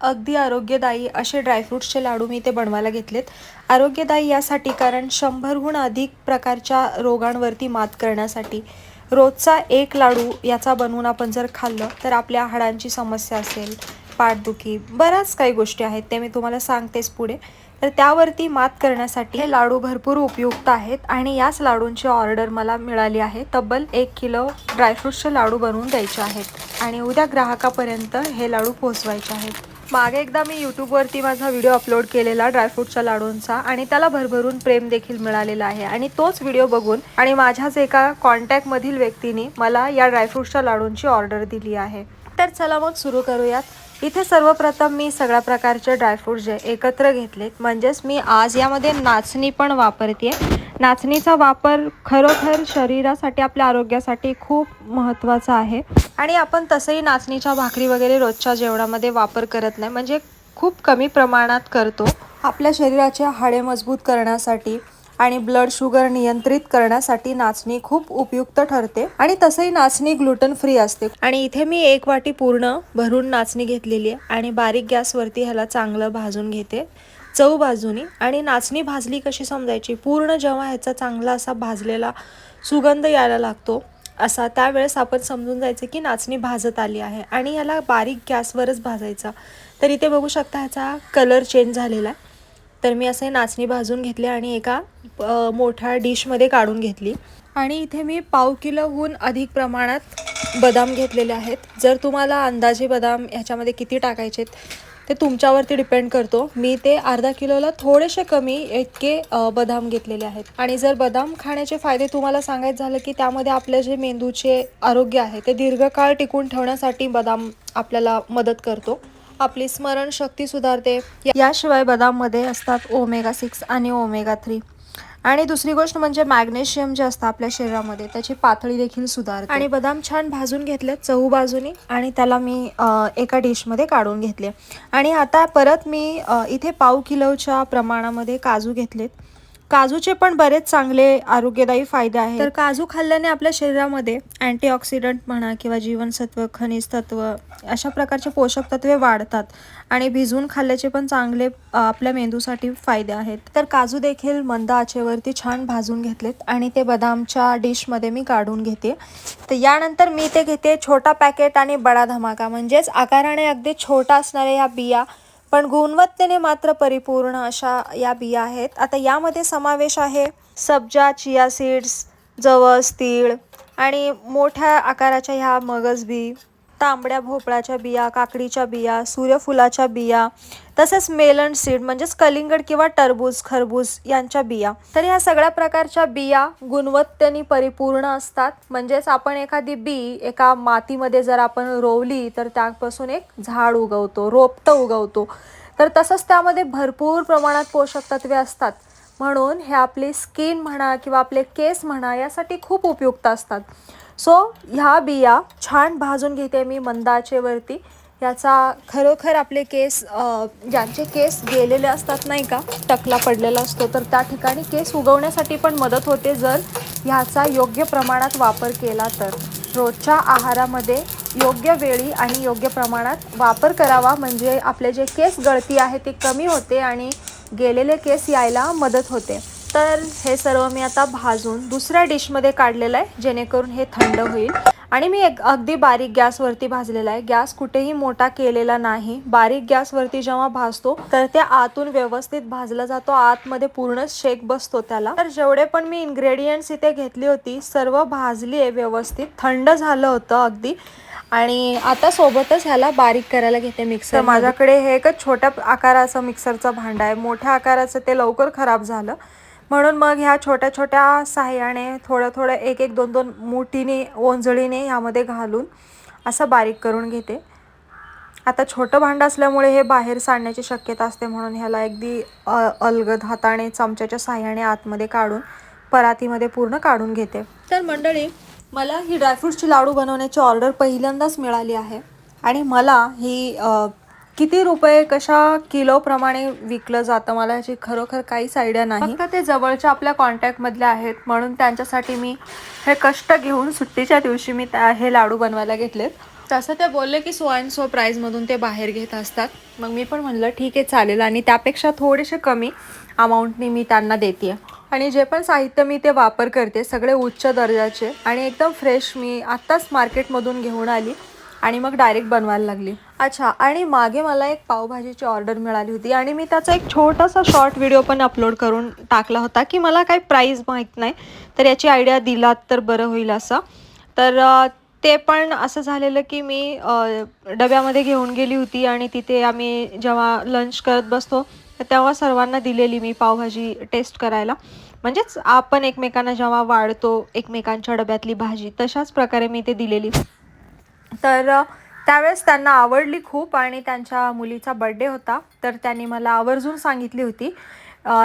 अगदी आरोग्यदायी असे ड्रायफ्रूट्सचे लाडू मी ते बनवायला घेतलेत. आरोग्यदायी यासाठी कारण शंभरहून अधिक प्रकारच्या रोगांवरती मात करण्यासाठी रोजचा एक लाडू याचा बनवून आपण जर खाल्लं तर आपल्या हाडांची समस्या असेल पाठदुखी बऱ्याच काही गोष्टी आहेत ते मी तुम्हाला सांगतेच पुढे. तर त्यावरती मात करण्यासाठी हे लाडू भरपूर उपयुक्त आहेत आणि याच लाडूंची ऑर्डर मला मिळाली आहे. तब्बल एक किलो ड्रायफ्रूट्सचे लाडू बनवून द्यायचे आहेत आणि उद्या ग्राहकापर्यंत हे लाडू पोहोचवायचे आहेत. मागे एकदा मी यूट्यूबवरती माझा व्हिडिओ अपलोड केलेला ड्रायफ्रूटच्या लाडूंचा आणि त्याला भरभरून प्रेम देखील मिळालेला आहे. आणि तोच व्हिडिओ बघून आणि माझ्याच एका कॉन्टॅक्टमधील व्यक्तीने मला या ड्रायफ्रूटच्या लाडूंची ऑर्डर दिली आहे. तर चला मग सुरू करूयात. इथे सर्वप्रथम मी सगळ्या प्रकारचे ड्रायफ्रूट जे एकत्र घेतलेत. म्हणजेच मी आज यामध्ये नाचणी पण वापरते नाचणीचा वापर खरोखर शरीरासाठी आपल्या आरोग्यासाठी खूप महत्त्वाचा आहे. आणि आपण तसंही नाचणीच्या भाकरी वगैरे रोजच्या जेवणामध्ये वापर करत नाही. म्हणजे खूप कमी प्रमाणात करतो. आपल्या शरीराचे हाडे मजबूत करण्यासाठी आणि ब्लड शुगर नियंत्रित करण्यासाठी नाचणी खूप उपयुक्त ठरते. आणि तसंही नाचणी ग्लुटन फ्री असते. आणि इथे मी एक वाटी पूर्ण भरून नाचणी घेतलेली आहे. आणि बारीक गॅसवरती ह्याला चांगलं भाजून घेते. चव बाजूनी. आणि नाचणी भाजली कशी समजायची? पूर्ण जेव्हा ह्याचा चांगला असा भाजलेला सुगंध यायला लागतो असा त्यावेळेस आपण समजून जायचं की नाचणी भाजत आली आहे. आणि याला बारीक गॅसवरच भाजायचा. तर इथे बघू शकता ह्याचा कलर चेंज झालेला आहे. तर मी असे नाचणी भाजून घेतले आणि एका मोठ्या डिशमध्ये काढून घेतली. आणि इथे मी पाव किलोहून अधिक प्रमाणात बदाम घेतलेले आहेत. जर तुम्हाला अंदाजे बदाम ह्याच्यामध्ये किती टाकायचे ते तुमच्यावरती डिपेंड करतो. मी ते अर्धा किलोला थोडेसे कमी इतके बदाम घेतलेले आहेत. आणि जर बदाम खाण्याचे फायदे तुम्हाला सांगायचं झालं की त्यामध्ये आपले जे मेंदूचे आरोग्य आहे ते दीर्घकाळ टिकून ठेवण्यासाठी बदाम आपल्याला मदत करतो. आपली स्मरणशक्ती सुधारते. याशिवाय बदाममध्ये असतात ओमेगा सिक्स आणि ओमेगा थ्री आणि दुसरी गोष्ट म्हणजे मॅग्नेशियम जे असतं आपल्या शरीरामध्ये त्याची पातळी देखील सुधारते. आणि बदाम छान भाजून घेतले चहू बाजूनी आणि त्याला मी एका डिशमध्ये काढून घेतले. आणि आता परत मी इथे पाव किलोच्या प्रमाणामध्ये काजू घेतलेत. काजूचे पण बरेच चांगले आरोग्यदायी फायदे आहेत. तर काजू खाल्ल्याने आपल्या शरीरामध्ये अँटीऑक्सिडंट म्हणा किंवा जीवनसत्व खनिज तत्व अशा प्रकारचे पोषक तत्वे वाढतात आणि भिजवून खाल्ल्याचे पण चांगले आपल्या मेंदूसाठी फायदे आहेत. तर काजू देखील मंद आचेवरती छान भाजून घेतलेत आणि ते बदामच्या डिशमध्ये मी काढून घेते. तर यानंतर मी ते घेते छोटा पॅकेट आणि बडा धमाका. म्हणजेच आकाराने अगदी छोटा असणाऱ्या या बिया पण गुणवत्तेने मात्र परिपूर्ण अशा या बिया आहेत. आता यामध्ये समावेश आहे सब्जा चिया सीड्स जवस तीळ आणि मोठ्या आकाराच्या ह्या मगज बी तांबड्या भोपळाच्या बिया काकडीच्या बिया सूर्यफुलाच्या बिया तसेच मेलन सीड म्हणजेच कलिंगड किंवा टरबूज खरबूज यांच्या बिया. तर ह्या सगळ्या प्रकारच्या बिया गुणवत्तेने परिपूर्ण असतात. म्हणजेच आपण एखादी बी एका मातीमध्ये जर आपण रोवली तर त्यापासून एक झाड उगवतो रोपटं उगवतो. तर तसंच त्यामध्ये भरपूर प्रमाणात पोषक तत्वे असतात. म्हणून हे आपली स्किन म्हणा किंवा आपले केस म्हणा यासाठी खूप उपयुक्त असतात. सो ह्या बिया छान भाजून घेते मी मंदाचेवरती याचा खरोखर आपले केस ज्यांचे केस गेलेले असतात नाही का टकला पडलेला असतो तर त्या ठिकाणी केस उगवण्यासाठी पण मदत होते जर ह्याचा योग्य प्रमाणात वापर केला तर. रोजच्या आहारामध्ये योग्य वेळी आणि योग्य प्रमाणात वापर करावा म्हणजे आपले जे केस गळती आहे ती कमी होते आणि गेलेले केस यायला मदत होते. तर हे सर्व मी आता भाजून दुसऱ्या डिशमध्ये काढलेलं आहे जेणेकरून हे थंड होईल. आणि मी एक अगदी बारीक गॅसवरती भाजलेला आहे. गॅस कुठेही मोठा केलेला नाही. बारीक गॅसवरती जेव्हा भाजतो तर ते आतून व्यवस्थित भाजला जातो. आतमध्ये पूर्ण शेक बसतो त्याला. तर जेवढे पण मी इन्ग्रेडियंट्स इथे घेतली होती सर्व भाजली आहे व्यवस्थित. थंड झालं होतं अगदी. आणि आता सोबतच ह्याला बारीक करायला घेते मिक्सर माझ्याकडे हे एकच छोट्या आकाराचं मिक्सरचं भांडं आहे. मोठ्या आकाराचं ते लवकर खराब झालं. म्हणून मग ह्या छोट्या छोट्या साह्याने थोडं थोडं एक एक दोन दोन मुठीने ओंजळीने ह्यामध्ये घालून असं बारीक करून घेते. आता छोटं भांडं असल्यामुळे हे बाहेर सांडण्याची शक्यता असते म्हणून ह्याला अगदी अलगद हाताने चमच्याच्या साह्याने आतमध्ये काढून परातीमध्ये पूर्ण काढून घेते. तर मंडळी मला ही ड्रायफ्रूट्सची लाडू बनवण्याची ऑर्डर पहिल्यांदाच मिळाली आहे आणि मला ही किती रुपये कशा किलोप्रमाणे विकलं जातं? मला याची खरोखर काहीच आयडिया नाही. फक्त ते जवळच्या आपल्या कॉन्टॅक्टमधले आहेत. म्हणून त्यांच्यासाठी मी हे कष्ट घेऊन सुट्टीच्या दिवशी मी त्या हे लाडू बनवायला घेतलेत. तसं ते बोलले की सो अँड सो प्राईजमधून ते बाहेर घेत असतात. मग मी पण म्हणलं ठीक आहे चालेल. आणि त्यापेक्षा थोडेसे कमी अमाऊंटनी मी त्यांना देते आणि जे पण साहित्य मी ते वापर करते सगळे उच्च दर्जाचे आणि एकदम फ्रेश मी आत्ताच मार्केटमधून घेऊन आली. आणि मग डायरेक्ट बनवायला लागली. अच्छा आणि मागे मला एक पावभाजीची ऑर्डर मिळाली होती आणि मी त्याचा एक छोटासा शॉर्ट व्हिडिओ पण अपलोड करून टाकला होता की मला काही प्राईज माहीत नाही तर याची आयडिया दिलात तर बरं होईल असं. तर ते पण असं झालेलं की मी डब्यामध्ये घेऊन गेली होती आणि तिथे आम्ही जेव्हा लंच करत बसतो तेव्हा सर्वांना दिलेली मी पावभाजी टेस्ट करायला. म्हणजेच आपण एकमेकांना जेव्हा वाढतो एकमेकांच्या डब्यातली भाजी तशाच प्रकारे मी ते दिलेली. तर त्यावेळेस त्यांना आवडली खूप आणि त्यांच्या मुलीचा बड्डे होता. तर त्यांनी मला आवर्जून सांगितली होती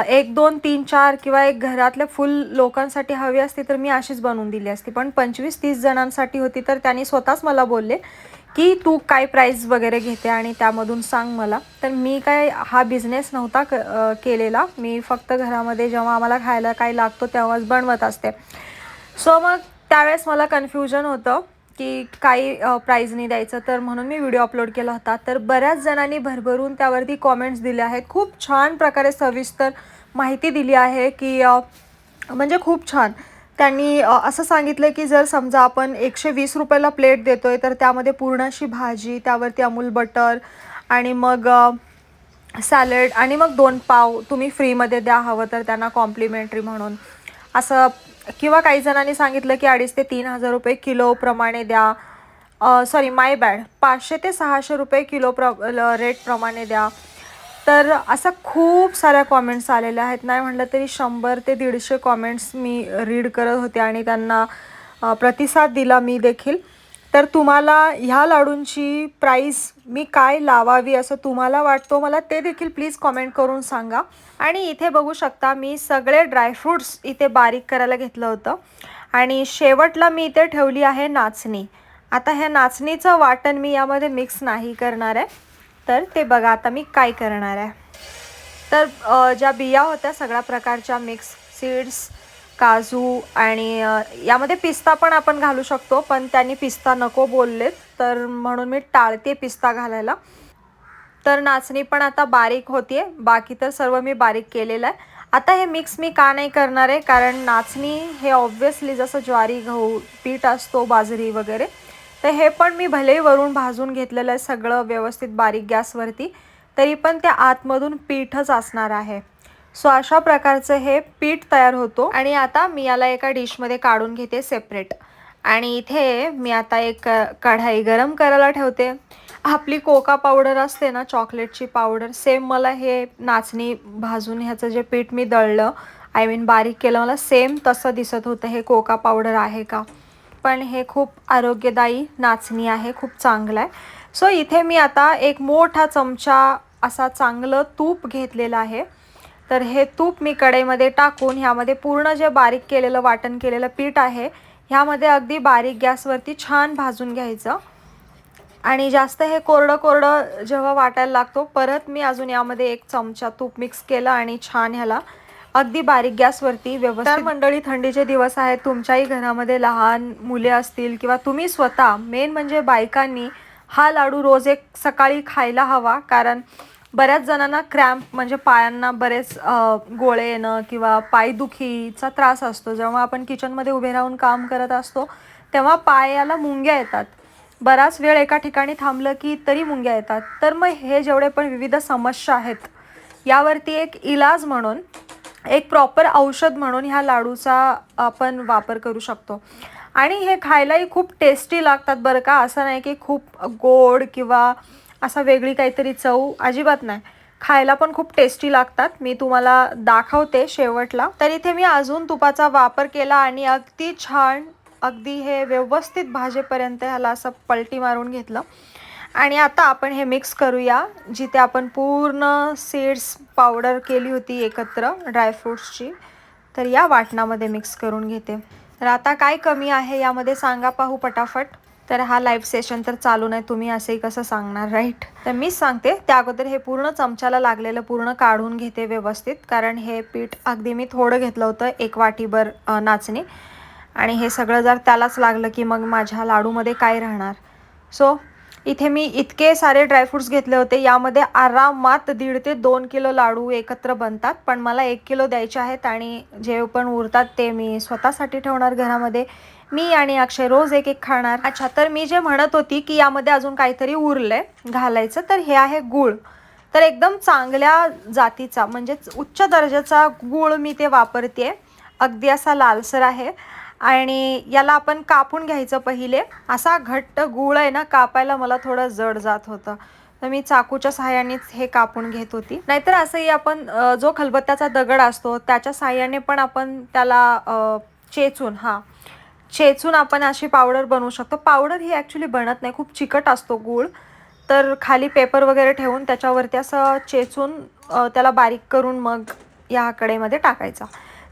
एक दोन तीन चार किंवा एक घरातल्या फुल लोकांसाठी हवी असती तर मी अशीच बनवून दिली असती. पण पंचवीस तीस जणांसाठी होती तर त्यांनी स्वतःच मला बोलले की तू काय प्राईज वगैरे घेते आणि त्यामधून सांग मला. तर मी काय हा बिझनेस नव्हता क केलेला. मी फक्त घरामध्ये जेव्हा आम्हाला खायला काय लागतो तेव्हाच बनवत असते. सो मग त्यावेळेस मला कन्फ्युजन होतं. की काही प्राईजने द्यायचं. तर म्हणून मी व्हिडिओ अपलोड केला होता. तर बऱ्याच जणांनी भरभरून त्यावरती कॉमेंट्स दिले आहेत. खूप छान प्रकारे सविस्तर माहिती दिली आहे की म्हणजे खूप छान. त्यांनी असं सांगितलं की जर समजा आपण एकशे वीस रुपयाला प्लेट देतो आहे तर त्यामध्ये पूर्ण अशी भाजी त्यावरती अमूल बटर आणि मग सॅलड आणि मग दोन पाव तुम्ही फ्रीमध्ये द्या हवं तर त्यांना कॉम्प्लिमेंटरी म्हणून. असं किंवा काही जणांनी सांगितलं की अडीच ते तीन हजार रुपये किलोप्रमाणे द्या. सॉरी माय बॅड पाचशे ते सहाशे रुपये किलो प्र रेटप्रमाणे द्या. तर असं खूप साऱ्या कॉमेंट्स आलेल्या आहेत. नाही म्हटलं तरी शंभर ते दीडशे कॉमेंट्स मी रीड करत होते आणि त्यांना प्रतिसाद दिला मी देखील. तर तुम्हाला ह्या लाडूंची प्राईस मी काय लावावी असं तुम्हाला वाटतो? मला ते देखील प्लीज कॉमेंट करून सांगा. आणि इथे बघू शकता मी सगळे ड्रायफ्रूट्स इथे बारीक करायला घेतलं होतं. आणि शेवटला मी इथे ठेवली आहे नाचणी. आता ह्या नाचणीचं वाटण मी यामध्ये मिक्स नाही करणार आहे. तर ते बघा आता मी काय करणार आहे. तर ज्या बिया होत्या सगळ्या प्रकारच्या मिक्स सीड्स काजू आणि यामध्ये पिस्ता पण आपण घालू शकतो पण त्यांनी पिस्ता नको बोललेत तर म्हणून मी टाळते पिस्ता घालायला. तर नाचणी पण आता बारीक होतीये बाकी तर सर्व मी बारीक केलेलं आहे. आता हे मिक्स मी का नाही करणार आहे कारण नाचणी हे ऑब्व्हियसली जसं ज्वारी गहू पीठ असतो बाजरी वगैरे तर हे पण मी भलेही वरून भाजून घेतलेलं आहे सगळं व्यवस्थित बारीक गॅसवरती तरी पण ते आतमधून पीठच असणार आहे. सो अशा प्रकारचं हे पीठ तयार होतो. आणि आता मी याला एका डिशमध्ये काढून घेते सेपरेट आणि इथे मी आता एक कढाई गरम करायला ठेवते. आपली कोका पावडर असते ना चॉकलेटची पावडर सेम मला हे नाचणी भाजून ह्याचं जे पीठ मी दळलं आय मीन बारीक केलं मला सेम तसं दिसत होतं हे कोका पावडर आहे का? पण हे खूप आरोग्यदायी नाचणी आहे खूप चांगलं आहे. सो इथे मी आता एक मोठा चमचा असा चांगलं तूप घेतलेलं आहे. तर हे तूप मी कढईमध्ये टाकून ह्यामध्ये पूर्ण जे बारीक केलेलं वाटण केलेलं पीठ आहे ह्यामध्ये अगदी बारीक गॅसवरती छान भाजून घ्यायचं. आणि जास्त हे कोरडं कोरडं जेव्हा वाटायला लागतो परत मी अजून यामध्ये एक चमचा तूप मिक्स केलं आणि छान ह्याला अगदी बारीक गॅसवरती व्यवस्थित मंडळी थंडीचे दिवस आहेत तुमच्याही घरामध्ये लहान मुले असतील किंवा तुम्ही स्वतः मेन म्हणजे बायकांनी हा लाडू रोज एक सकाळी खायला हवा कारण बऱ्याच जणांना क्रॅम्प म्हणजे पायांना बरेच गोळे येणं किंवा पायदुखीचा त्रास असतो. जेव्हा आपण किचनमध्ये उभे राहून काम करत असतो तेव्हा पायाला मुंग्या येतात. बराच वेळ एका ठिकाणी थांबलं की तरी मुंग्या येतात. तर मग हे जेवढे पण विविध समस्या आहेत यावरती एक इलाज म्हणून एक प्रॉपर औषध म्हणून ह्या लाडूचा आपण वापर करू शकतो. आणि हे खायलाही खूप टेस्टी लागतात बरं का. असं नाही की खूप गोड किंवा असा वेगळी काहीतरी चव अजिबात नाही. खायला पण खूप टेस्टी लागतात. मी तुम्हाला दाखवते शेवटला. तर इथे मी अजून तुपाचा वापर केला आणि अगदी छान अगदी हे व्यवस्थित भाजेपर्यंत ह्याला असं पलटी मारून घेतलं. आणि आता आपण हे मिक्स करूया जिथे आपण पूर्ण सीड्स पावडर केली होती एकत्र ड्रायफ्रूट्सची तर या वाटणामध्ये मिक्स करून घेते. तर आता काय कमी आहे यामध्ये सांगा पाहू पटाफट तर हा लाईव्ह सेशन तर चालू नाही. तुम्ही असंही कसं सांगणार राईट तर मीच सांगते त्या अगोदर हे पूर्ण चमच्याला लागलेलं पूर्ण काढून घेते व्यवस्थित. कारण हे पीठ अगदी मी थोडं घेतलं होतं एक वाटीभर नाचणी. आणि हे सगळं जर त्यालाच लागलं की मग माझ्या लाडूमध्ये काय राहणार? सो इथे मी इतके सारे ड्रायफ्रूट्स घेतले होते यामध्ये आरामात दीड ते दोन किलो लाडू एकत्र बनतात. पण मला एक किलो द्यायचे आहेत आणि जे पण उरतात ते मी स्वतःसाठी ठेवणार घरामध्ये. मी आणि अक्षय रोज एक एक खाणार. अच्छा तर मी जे म्हणत होती की यामध्ये अजून काहीतरी उरलंय घालायचं तर हे आहे गूळ. तर एकदम चांगल्या जातीचा म्हणजेच उच्च दर्जाचा गूळ मी ते वापरते अगदी असा लालसर आहे. आणि याला आपण कापून घ्यायचं पहिले. असा घट्ट गूळ आहे ना कापायला मला थोडं जड जात होतं. तर मी चाकूच्या सहाय्यानेच हे कापून घेत होती. नाहीतर असंही आपण जो खलबत्त्याचा दगड असतो त्याच्या सहाय्याने पण आपण त्याला चेचून हां चेचून आपण अशी पावडर बनवू शकतो. पावडर ही ॲक्च्युली बनत नाही. खूप चिकट असतो गूळ. तर खाली पेपर वगैरे ठेवून त्याच्यावरती असं चेचून त्याला बारीक करून मग या कडेमध्ये टाकायचा.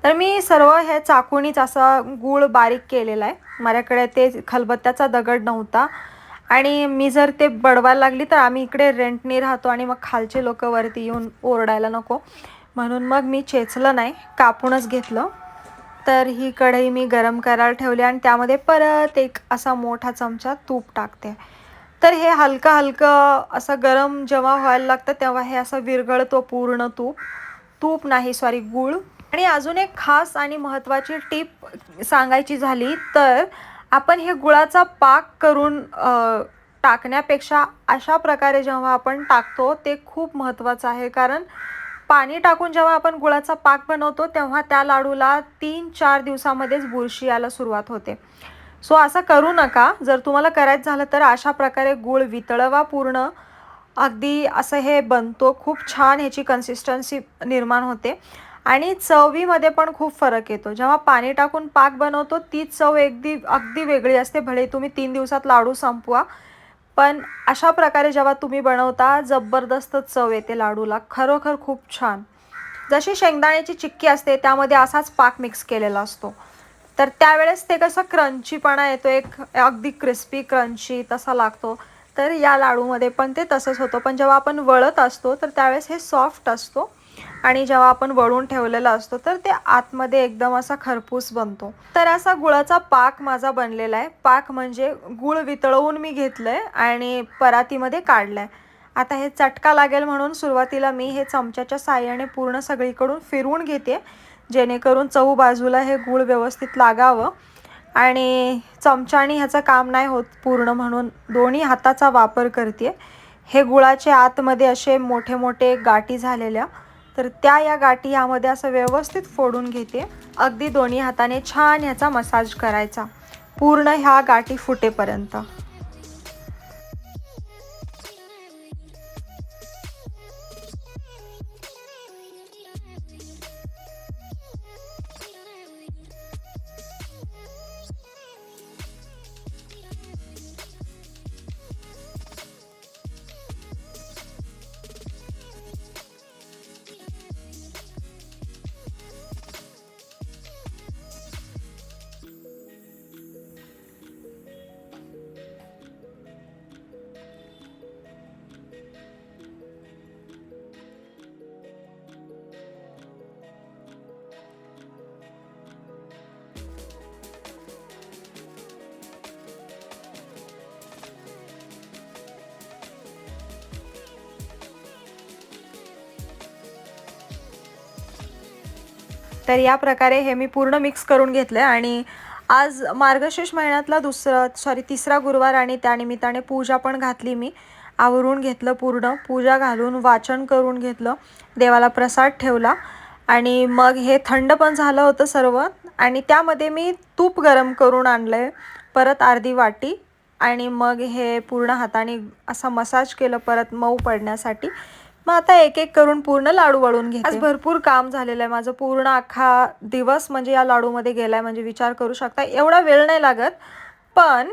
तर मी सर्व हे चाकूनीच असा गूळ बारीक केलेला आहे. माझ्याकडे ते खलबत्त्याचा दगड नव्हता. आणि मी जर ते बडवायला लागली तर आम्ही इकडे रेंटनी राहतो आणि मग खालचे लोक वरती येऊन ओरडायला नको. म्हणून मग मी चेचलं नाही. कापूनच घेतलं. तर ही कढई मी गरम करायला ठेवली आणि त्यामध्ये परत एक असा मोठा चमचा तूप टाकते. तर हे हलकं हलकं असं गरम जेव्हा व्हायला लागतं तेव्हा हे असं विरघळतो पूर्ण तूप. तूप नाही सॉरी गूळ. आणि अजून एक खास आणि महत्त्वाची टीप सांगायची झाली तर आपण हे गुळाचा पाक करून टाकण्यापेक्षा अशा प्रकारे जेव्हा आपण टाकतो ते खूप महत्त्वाचं आहे. कारण पाणी टाकून जेव्हा आपण गुळाचा पाक बनवतो तेव्हा त्या लाडूला तीन चार दिवसामध्येच बुरशी यायला सुरुवात होते. सो असं करू नका. जर तुम्हाला करायचं झालं तर अशा प्रकारे गूळ वितळवा पूर्ण. अगदी असं हे बनतो. खूप छान ह्याची कन्सिस्टन्सी निर्माण होते. आणि चवीमध्ये पण खूप फरक येतो. जेव्हा पाणी टाकून पाक बनवतो ती चव अगदी अगदी वेगळी असते. भले तुम्ही तीन दिवसात लाडू संपवा पण अशा प्रकारे जेव्हा तुम्ही बनवता जबरदस्त चव येते लाडूला. खरोखर खूप छान. जशी शेंगदाण्याची चिक्की असते त्यामध्ये असाच पाक मिक्स केलेला असतो. तर त्यावेळेस ते कसं क्रंचीपणा येतो एक अगदी क्रिस्पी क्रंची तसा लागतो. तर या लाडूमध्ये पण ते तसंच होतं. पण जेव्हा आपण वळत असतो तर त्यावेळेस हे सॉफ्ट असतो. आणि जेव्हा आपण वळून ठेवलेला असतो तर ते आतमध्ये एकदम असा खरपूस बनतो. तर असा गुळाचा पाक माझा बनलेला आहे. पाक म्हणजे गुळ वितळवून मी घेतलंय आणि परातीमध्ये काढलाय. आता हे चटका लागेल म्हणून सुरुवातीला मी हे चमच्याच्या साह्याने पूर्ण सगळीकडून फिरवून घेते जेणेकरून चहू बाजूला हे गूळ व्यवस्थित लागावं आणि चमच्याने ह्याचं काम नाही होत पूर्ण म्हणून दोन्ही हाताचा वापर करते. हे गुळाचे आतमध्ये असे मोठे मोठे गाठी झालेल्या तर त्या या गाठी यामध्ये असं व्यवस्थित फोडून घेते. अगदी दोन्ही हाताने छान ह्याचा मसाज करायचा. पूर्ण ह्या गाठी फुटेपर्यंत. तर या प्रकारे हे मी पूर्ण मिक्स करून घेतलं आहे आणि आज मार्गशीर्ष महिन्यातला दुसरा सॉरी तिसरा गुरुवार आणि त्यानिमित्ताने पूजा पण घातली मी. आवरून घेतलं पूर्ण. पूजा घालून वाचन करून घेतलं. देवाला प्रसाद ठेवला. आणि मग हे थंड पण झालं होतं सर्व. आणि त्यामध्ये मी तूप गरम करून आणलं आहे परत अर्धी वाटी. आणि मग हे पूर्ण हाताने असा मसाज केलं परत मऊ पडण्यासाठी. मग आता एक एक करून पूर्ण लाडू वळून घे आज भरपूर काम झालेलं आहे. माझं पूर्ण अख्खा दिवस म्हणजे या लाडूमध्ये गेलाय. म्हणजे विचार करू शकता. एवढा वेळ नाही लागत. पण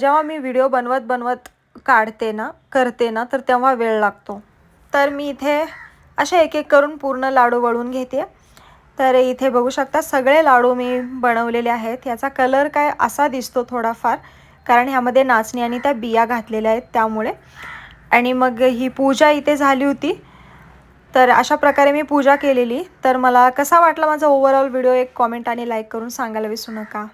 जेव्हा मी व्हिडिओ बनवत बनवत काढते ना करते ना तर तेव्हा वेळ लागतो. तर मी इथे असे एक एक करून पूर्ण लाडू वळून घेते. तर इथे बघू शकता सगळे लाडू मी बनवलेले आहेत. याचा कलर काय असा दिसतो थोडाफार. कारण ह्यामध्ये नाचणी आणि त्या बिया घातलेल्या आहेत त्यामुळे. आणि मग ही पूजा इथे झाली होती. तर अशा प्रकारे मी पूजा केलेली. तर मला कसा वाटला माझा ओव्हरऑल व्हिडिओ एक कॉमेंट आणि लाईक करून सांगायला विसरू नका.